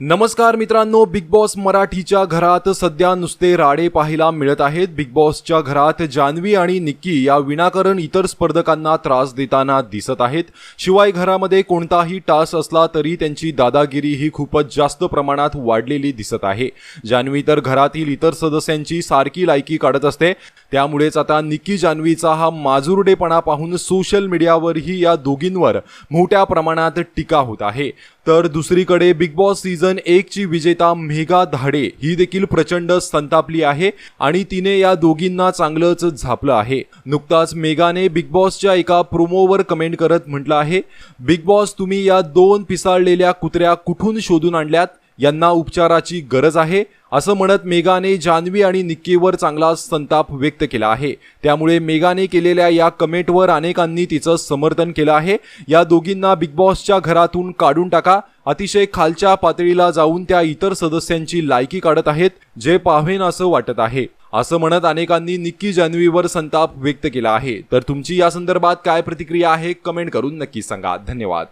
नमस्कार मित्रांनो big boss मराठीच्या घरात सध्या नुसते राडे पाहायला मिळत आहेत. बिग बॉसच्या घरात जान्हवी आणि निक्की या विनाकारण इतर स्पर्धकांना त्रास देताना दिसत आहेत. शिवाय घरामध्ये कोणताही टास असला तरी त्यांची दादागिरी ही खूपच जास्त प्रमाणात वाढलेली दिसत आहे. जान्हवी तर घरातील इतर सदस्यांची सारखी लायकी काढत असते. त्यामुळेच आता निक्की जान्हवीचा हा माजुरडेपणा पाहून सोशल मीडियावरही या दोघींवर मोठ्या प्रमाणात टीका होत आहे. तर दुसरीकडे बिग बॉस सीझन एक ची विजेता मेघा धाडे ही देखील प्रचंड संतापली आहे आणि तिने या दोघींना चांगलंच झापलं आहे. नुकताच मेघाने बिग बॉसच्या एका प्रोमोवर कमेंट करत म्हटलं आहे बिग बॉस तुम्ही या दोन पिसाळलेल्या कुत्र्या कुठून शोधून आणल्यात? यांना उपचाराची गरज आहे असं म्हणत मेगाने जान्हवी आणि निक्कीवर चांगला संताप व्यक्त केला आहे. त्यामुळे मेगाने केलेल्या या कमेंटवर अनेकांनी तिचं समर्थन केलं आहे. या दोघींना बिग बॉसच्या घरातून काढून टाका. अतिशय खालच्या पातळीला जाऊन त्या इतर सदस्यांची लायकी काढत आहेत जे पाहेन असं वाटत आहे. असं म्हणत अनेकांनी निक्की जान्हवीवर संताप व्यक्त केला आहे. तर तुमची या संदर्भात काय प्रतिक्रिया आहे कमेंट करून नक्की सांगा. धन्यवाद.